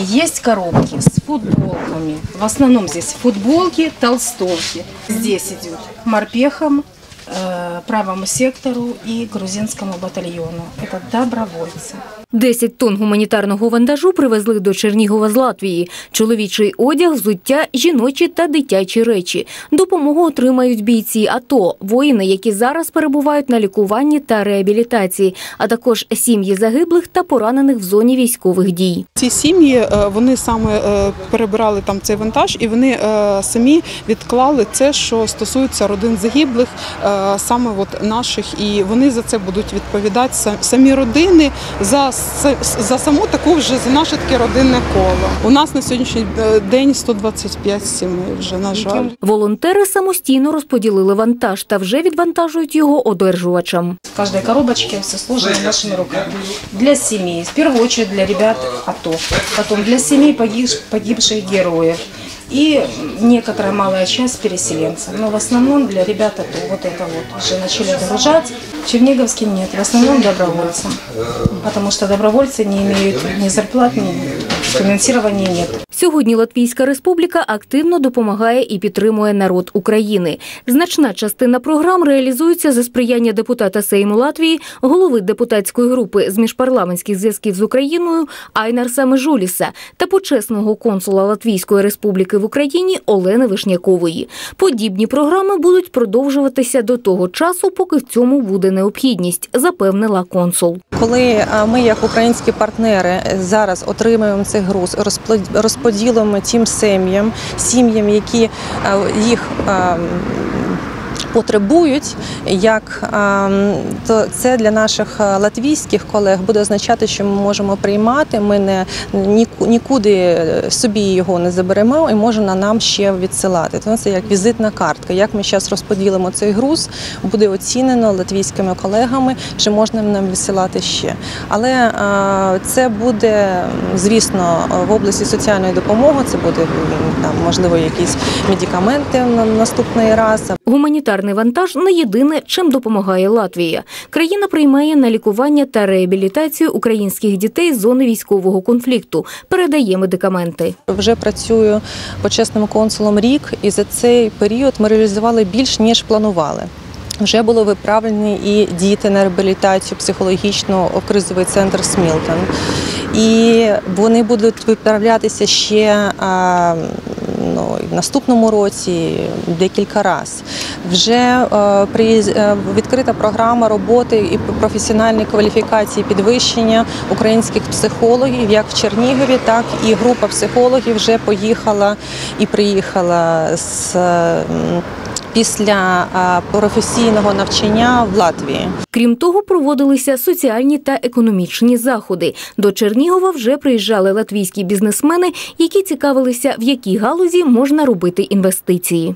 коробки. Есть коробки с футболками. В основном здесь футболки, толстовки. Здесь идет морпехам, э, правому сектору и грузинскому батальону. Это добровольцы. 10 тонн гуманітарного вантажу привезли до Чернігова з Латвії. Чоловічий одяг, взуття, жіночі та дитячі речі. Допомогу отримають бійці АТО, воїни, які зараз перебувають на лікуванні та реабілітації, а також сім'ї загиблих та поранених в зоні військових дій. Ці сім'ї е, вони саме е, перебирали там цей вантаж, і вони е, самі відклали це, що стосується родин загиблих, саме от наших, і вони за це будуть відповідати сам- самі родини за, за саму таку вже за наше таке родинне коло. У нас на сьогоднішній е, день 125 сімей вже на жаль. Волонтери самостійно розподілили вантаж та вже відвантажують його одержувачам. В каждой коробочке все сложено нашими руками. Для семей, в первую очередь для ребят АТО, потом для погиб- погибших героев и некоторая малая часть переселенцев. Но в основном для ребят это Вот это вот уже начали дорожать. Черниговским нет, в основном добровольцам. Потому что добровольцы не имеют ни зарплат, ни финансирования нет. Сьогодні Латвійська Республіка активно допомагає і підтримує народ України. Значна частина програм реалізується за сприяння депутата Сейму Латвії, голови депутатської групи з міжпарламентських зв'язків з Україною Айнарса Межуліса та почесного консула Латвійської Республіки в Україні Олени Вишнякової. Подібні програми будуть продовжуватися до того часу, поки в цьому буде необхідність, запевнила консул. Коли ми, як українські партнери, зараз отримуємо цей груз, розпла- розподілимо тим сім'ям, сім'ям, які е, їх е, потребують, як е, то це для наших е, латвійських колег буде означати, що ми можемо приймати. Ми не нікуди собі його не заберемо і можна нам ще відсилати. Тому це як візитна картка. Як ми зараз розподілимо цей груз, буде оцінено латвійськими колегами, чи можна нам відсилати ще. Але е, це буде, звісно, в області соціальної допомоги. Це буде там, можливо, якісь медикаменти на наступний раз. Гуманітарний вантаж не єдине, чим допомагає Латвія. Країна приймає на лікування та реабілітацію українських дітей з зони військового конфлікту, передає медикаменти. Вже працюю почесним консулом рік, і за цей період ми реалізували більш ніж планували. Вже було виправлені і діти на реабілітацію психологічну в кризовий центр Смілтон. І вони будуть виправлятися ще ну, в наступному році декілька разів. Вже е, е, відкрита програма роботи і професіональної кваліфікації підвищення українських психологів, як в Чернігові, так і група психологів вже поїхала і приїхала з. Після е, професійного навчання в Латвії Крім того, проводилися соціальні та економічні заходи. До Чернігова вже приїжджали латвійські бізнесмени, які цікавилися, в якій галузі можна робити інвестиції.